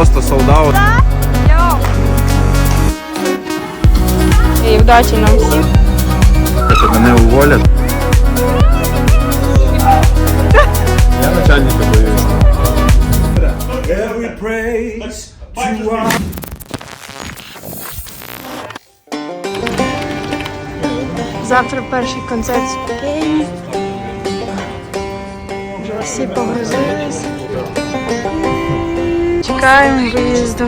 просто солдаут. І вдачі нам всім. Щоб мене уволять. Я начальник. боюсь. Завтра перший концерт спокійний. Всі погрузились. Чекаємо виїзду.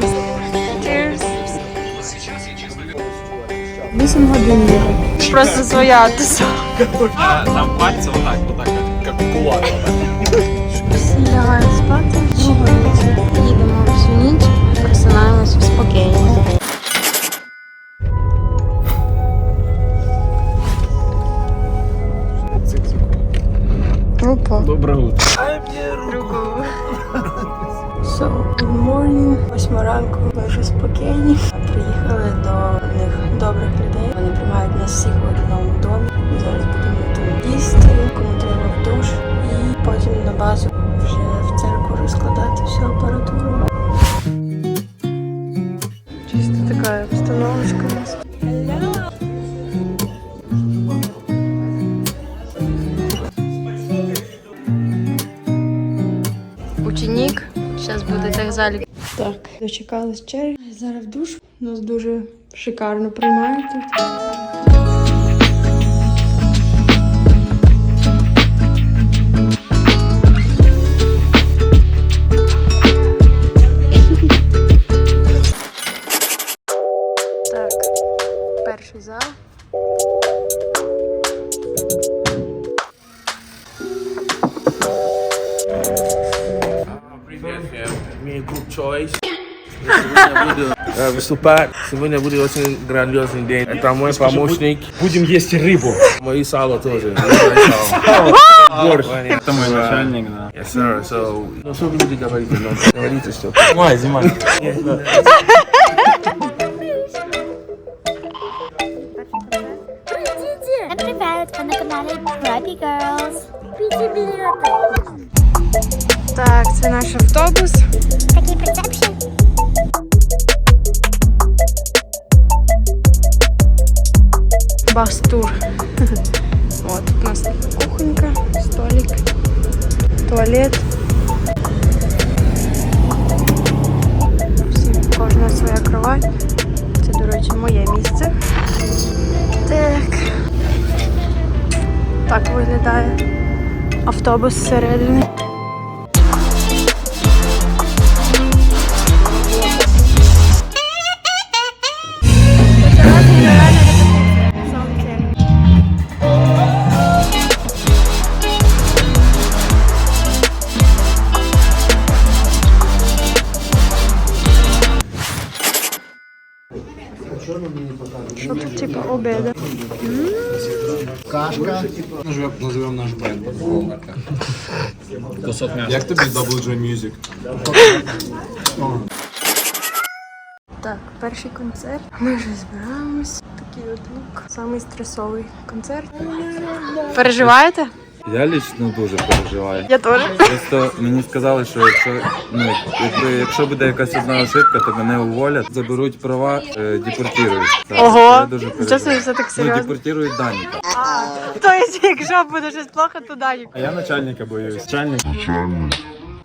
8 годин їхати. Просто своя. Там пальцы вот так, вот так, как кулак. Всі лягають спати. Їдемо всю ніч, просинаємося в спокійні. Опа. Доброе утро. 8 ранку дуже спокійні. Приїхали до них добрих людей. Вони приймають нас всіх в одному домі. Зараз будемо тут їсти, кому треба в душ, і потім на базу вже в церкву розкладати всю апаратуру. Чисто така обстановочка у нас. Ученик, зараз буде так залі. Так, дочекались черги. Зараз в душ. Нас дуже шикарно приймають тут. Так, перший зал. мне Group Choice. Сегодня буду э, выступать. Сегодня будет очень грандиозный день. Это мой помощник. Будем есть рыбу. Мои сало тоже. Любое сало. Борщ. Понятно. Это мой начальник, да. Yes, sir. So, ну что вы будете говорить? Ну, говорите, что. Зимай, зимай. Всем привет! Вы на канале Happy Girls. Купите билеты. Так, це наш автобус. Такие перцепшн. Бас-тур. Вот у нас кухонька, столик, туалет. Кожна своя кровать. Це, до речі, моє місце. Так. Так виглядає автобус зсередини. Що тут типу обіду. Назовем наш бренд Кусок м'яса. Як тобі WJ Music? Так, перший концерт. Ми вже збираємось. Такий от лук. Самий стресовий концерт. Переживаєте? Я лично дуже переживаю. Я теж. Просто мені сказали, що якщо ну якби якщо буде якась одна ошибка, то мене уволять, заберуть права, е, депортують. Так, Ого! Я дуже Нічого собі, переживаю. все так Ну, серйозно. депортують Даніка. Тобто, якщо буде щось плохо, то далі. А я начальника боюсь. Начальник?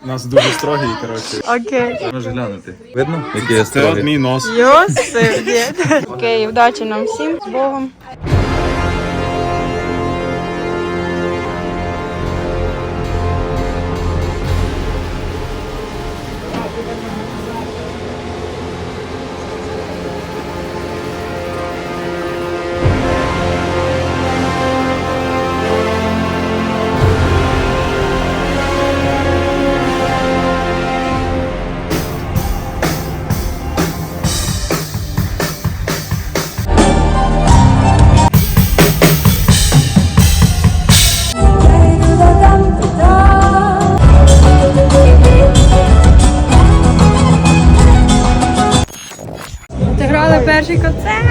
У нас дуже строгий, коротше. Окей. Можеш глянути. Видно? Який я строгий? нос. Йосип, дід. Окей, удачі нам всім. З Богом. Перший концерт.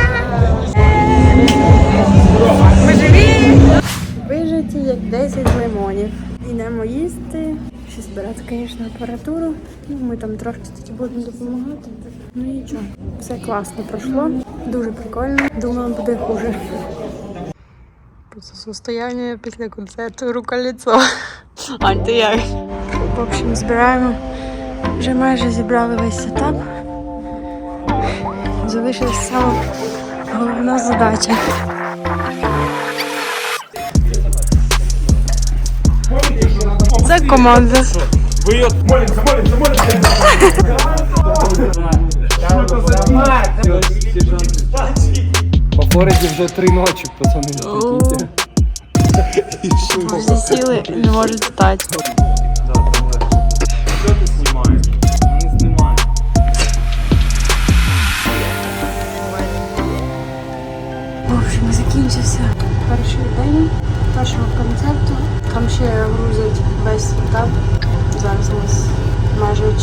Ми живі. Вижиті, як 10 лимонів. Йдемо їсти. Щось збирати, звісно, апаратуру. Ну, ми там трошки тоді будемо допомагати. Ну нічого, все класно пройшло. Дуже прикольно. Думала, буде хуже. Состояние після концерту рука-ліцо. Ань, ти як? В общем, збираємо. Вже майже зібрали весь сетап. Залишилась сама головна задача. Це команда. По Фореді вже три ночі, пацани. Всі сіли не можуть встати.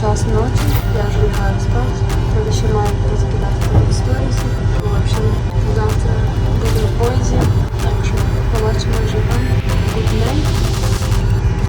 час ночи, я уже лягаю спать, там еще мама истории. В общем, завтра буду в поезде, так что побачимо ожидание. Good night.